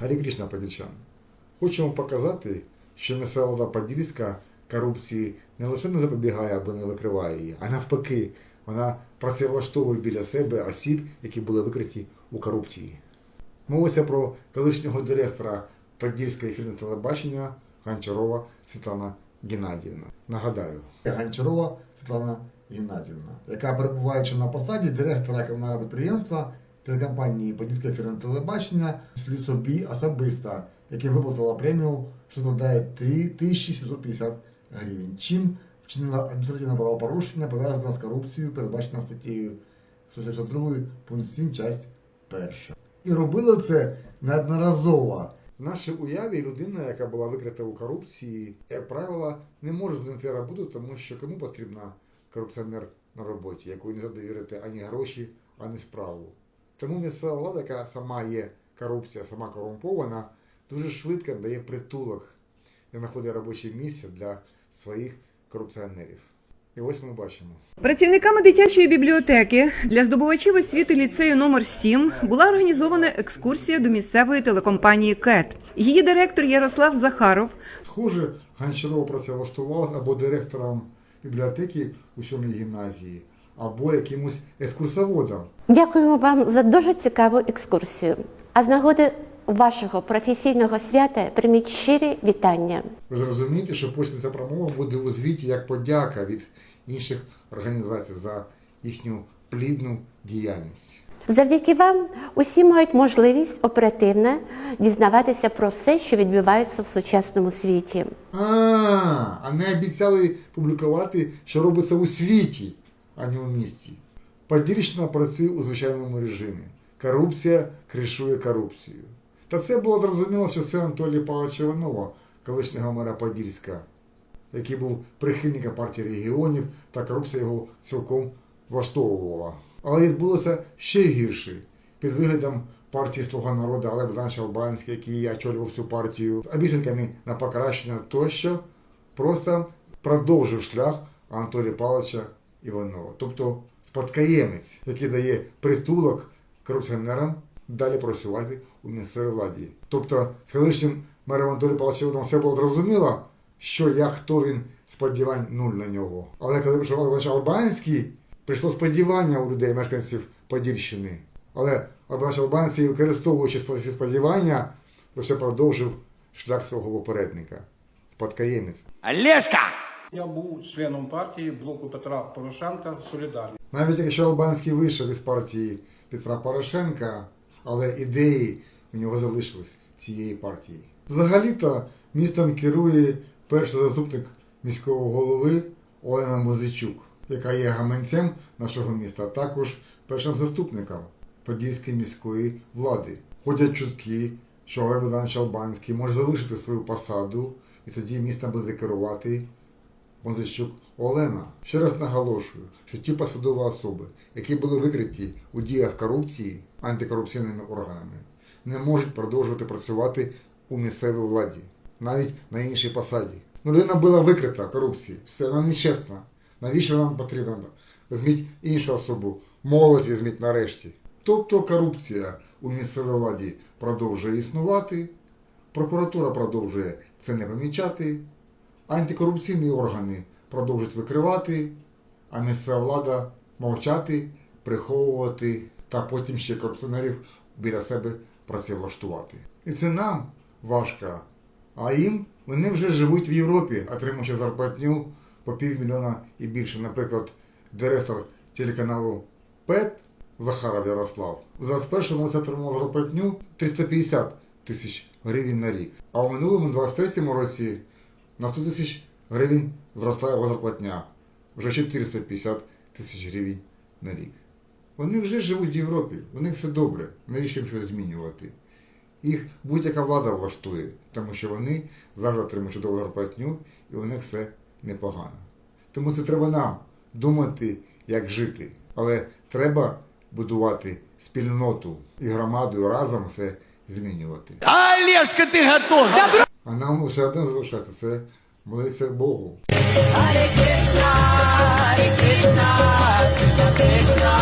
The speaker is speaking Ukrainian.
Гарі Крішна, подільчани. Хочемо показати, що влада Подільська корупції не лише не запобігає або не викриває її, а навпаки, вона працевлаштовує біля себе осіб, які були викриті у корупції. Мовиться про колишнього директора Подільської фільму телебачення Гончарова Світлана Геннадіївна. Нагадаю, Гончарова Світлана Геннадіївна, яка перебуваючи на посаді директора комунального підприємства телекомпанії Подільська фірма телебачення, слід собі особисто, яке виплатила премію, що складає 3750 гривень. Чим вчинила адміністративне правопорушення, пов'язане з корупцією, передбачена статтею 172 пункт 7, часть 1. І робили це неодноразово. В нашій уяві людина, яка була викрита у корупції, як правило, не може знайти роботу, тому що кому потрібна корупціонер на роботі, якої не задовірити ані гроші, ані справу. Тому місцева влада, яка сама є корупція, сама корумпована, дуже швидко дає притулок і знаходить робоче місце для своїх корупціонерів. І ось ми бачимо. Працівниками дитячої бібліотеки для здобувачів освіти ліцею номер 7 була організована екскурсія до місцевої телекомпанії КЕТ. Її директор Ярослав Захаров Схоже, Гончарова працевлаштувалась або директором бібліотеки у сьомій гімназії, або якимось екскурсоводом. Дякуємо вам за дуже цікаву екскурсію. А з нагоди вашого професійного свята прийміть щирі вітання. Ви зрозумієте, що потім ця промова буде у звіті як подяка від інших організацій за їхню плідну діяльність. Завдяки вам усі мають можливість оперативно дізнаватися про все, що відбувається в сучасному світі. А, а не обіцяли публікувати, що робиться у світі, а не у місті. Подільщина працює у звичайному режимі. Корупція кришує корупцію. Та це було зрозуміло в часи Анатолія Павловича Іванова, колишнього мера Подільська, який був прихильником партії регіонів, та корупція його цілком влаштовувала. Але відбулося ще гірше. Під виглядом партії Слуга народу Олег Богданович Албанський, який очолював цю партію, з обіцянками на покращення тощо, просто продовжив шлях Анатолія Павловича Іванова. Тобто спадкоємець, який дає притулок корупціонерам далі працювати у місцевій владі. Тобто з колишнім мером Анатолієм Павловичем все було зрозуміло, що як хто він сподівань нуль на нього. Але коли прийшов Іванович Албанський, прийшло сподівання у людей, мешканців Подільщини. Але Іванович Албанський, використовуючи ці сподівання, лише продовжив шлях свого попередника. Спадкоємець. Олежка! Я був членом партії блоку Петра Порошенка Солідарність. Навіть якщо Албанський вийшов із партії Петра Порошенка, але ідеї у нього залишились цієї партії. Взагалі-то містом керує перший заступник міського голови Олена Музичук, яка є гаманцем нашого міста, а також першим заступником Подільської міської влади. Ходять чутки, що Олег Богданович Албанський може залишити свою посаду і тоді містом буде керувати Мозищук Олена. Ще раз наголошую, що ті посадові особи, які були викриті у діях корупції антикорупційними органами, не можуть продовжувати працювати у місцевій владі, навіть на іншій посаді. Ну, людина була викрита корупції, все вона нечесна. Навіщо нам потрібно? Візьміть іншу особу, молодь візьміть нарешті. Тобто корупція у місцевій владі продовжує існувати, прокуратура продовжує це не помічати, антикорупційні органи продовжують викривати, а місцева влада мовчати, приховувати та потім ще корупціонерів біля себе працевлаштувати. І це нам важко. А їм вони вже живуть в Європі, отримуючи зарплатню по півмільйона і більше. Наприклад, директор телеканалу ПЕТ Захаров Ярослав за першому році отримав зарплатню 350 тисяч гривень на рік. А у минулому 23-му році на 100 тисяч гривень зросла його зарплатня. Вже 450 тисяч гривень на рік. Вони вже живуть в Європі, у них все добре, навіщо їм щось змінювати? Їх будь-яка влада влаштує, тому що вони завжди отримують чудову зарплатню і у них все непогано. Тому це треба нам думати, як жити. Але треба будувати спільноту і громадою разом все змінювати. Олежка, ты готов! А нам лише одне залишається це молитися Богу. Hare Krishna, Hare Krishna, Krishna Krishna,